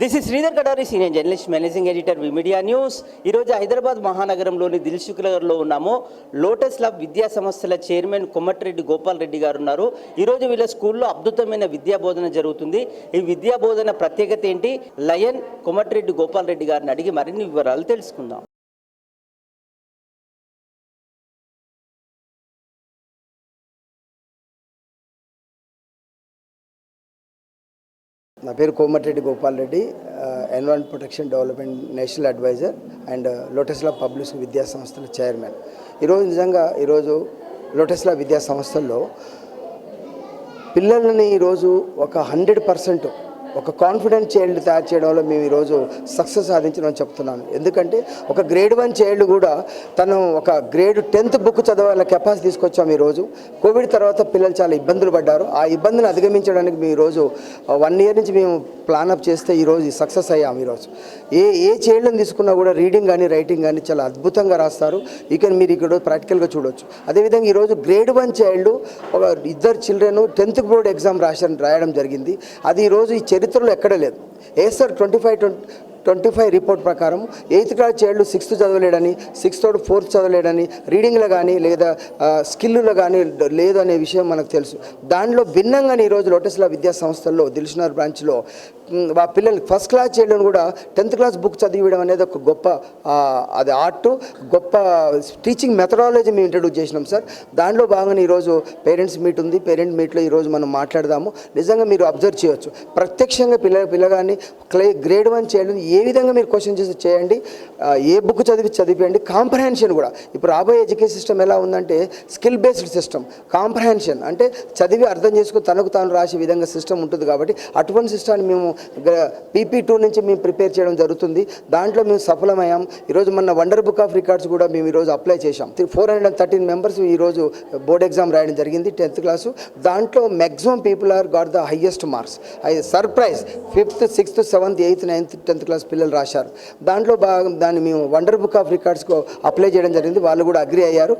This is Sridhar Katari senior journalist managing editor media news ఈరోజు హైదరాబాద్ మహానగరంలోని దిల్సుఖ్ నగర్లో ఉన్నాము. Lotus లబ్ విద్యా సంస్థల చైర్మన్ కొమ్మటిరెడ్డి గోపాల్ రెడ్డి గారు ఉన్నారు ఈరోజు వీళ్ళ స్కూల్లో అద్భుతమైన విద్యా బోధన జరుగుతుంది. ఈ విద్యా బోధన ప్రత్యేకత ఏంటి? లయన్ కొమ్మటిరెడ్డి గోపాల్ రెడ్డి గారిని అడిగి మరిన్ని వివరాలు తెలుసుకుందాం. నా పేరు Komatireddy Gopal Reddy environment protection development national advisor and లోటస్లా public విద్యా సంస్థల చైర్మన్. ఈరోజు నిజంగా ఈరోజు లోటస్లా విద్యా సంస్థల్లో పిల్లలని ఈరోజు ఒక హండ్రెడ్ పర్సెంట్ ఒక కాన్ఫిడెంట్ చైల్డ్ తయారు చేయడంలో మేము ఈరోజు సక్సెస్ సాధించడం చెప్తున్నాను. ఎందుకంటే ఒక గ్రేడ్ వన్ చైల్డ్ కూడా తను ఒక గ్రేడ్ టెన్త్ బుక్ చదవాల కెపాసిటీ తీసుకొచ్చాము ఈరోజు. కోవిడ్ తర్వాత పిల్లలు చాలా ఇబ్బందులు పడ్డారు. ఆ ఇబ్బందిని అధిగమించడానికి మేము ఈరోజు వన్ ఇయర్ నుంచి మేము ప్లాన్ అప్ చేస్తే ఈరోజు సక్సెస్ అయ్యాము ఈరోజు. ఏ ఏ చైల్డ్ని తీసుకున్నా కూడా రీడింగ్ కానీ రైటింగ్ కానీ చాలా అద్భుతంగా రాస్తారు. ఇక మీరు ఇక్కడ ప్రాక్టికల్గా చూడవచ్చు అదేవిధంగా ఈరోజు గ్రేడ్ వన్ చైల్డ్ ఒక ఇద్దరు చిల్డ్రన్ టెన్త్ బోర్డ్ ఎగ్జామ్ రాశారు రాయడం జరిగింది. అది ఈరోజు ఈ చరిత్రలో ఎక్కడ లేదు. ASER twenty five twenty twenty five report ప్రకారం ఎయిత్ క్లాస్ చైల్డ్ సిక్స్త్ చదవలేడని సిక్స్త్ తోడు ఫోర్త్ చదవలేడని రీడింగ్లో కానీ లేదా స్కిల్లో కానీ లేదు అనే విషయం మనకు తెలుసు. దానిలో భిన్నంగానే ఈరోజు లోటస్లా విద్యా సంస్థల్లో దిల్సునార్ బ్రాంచ్లో ఆ పిల్లలు ఫస్ట్ క్లాస్ చైల్డ్ని కూడా టెన్త్ క్లాస్ బుక్ చదివించడం అనేది ఒక గొప్ప అది ఆర్ట్ గొప్ప టీచింగ్ మెథడాలజీ మేము ఇంట్రడ్యూస్ చేసినాం సార్. దానిలో భాగంగా ఈరోజు పేరెంట్స్ మీట్ ఉంది. పేరెంట్ మీట్లో ఈరోజు మనం మాట్లాడదాము. నిజంగా మీరు అబ్జర్వ్ చేయొచ్చు. ప్రత్యక్షంగా పిల్ల పిల్లగాన్ని క్లే గ్రేడ్ వన్ చైల్డ్ని ఏ విధంగా మీరు క్వశ్చన్ చేసి చేయండి? ఏ బుక్ చదివి చదివేయండి? కాంప్రహెన్షన్ కూడా. ఇప్పుడు రాబోయే ఎడ్యుకేషన్ సిస్టమ్ ఎలా ఉందంటే స్కిల్ బేస్డ్ సిస్టమ్ కాంప్రహెన్షన్ అంటే చదివి అర్థం చేసుకుని తనకు తాను రాసే విధంగా సిస్టమ్ ఉంటుంది కాబట్టి అటువంటి సిస్టమ్ని మేము పీపీ టూ నుంచి మేము ప్రిపేర్ చేయడం జరుగుతుంది. దాంట్లో మేము సఫలమయ్యాం. ఈరోజు మన వండర్ బుక్ ఆఫ్ రికార్డ్స్ కూడా మేము ఈరోజు అప్లై చేశాం. Four hundred and thirteen members ఈరోజు బోర్డ్ ఎగ్జామ్ రాయడం జరిగింది టెన్త్ క్లాసు దాంట్లో maximum people are got the highest marks surprise fifth sixth seventh eighth ninth tenth class పిల్లలు రాశారు. దాంట్లో బాగా దాన్ని మేము వండర్ బుక్ ఆఫ్ రికార్డ్స్కు అప్లై చేయడం జరిగింది. వాళ్ళు కూడా అగ్రి అయ్యారు.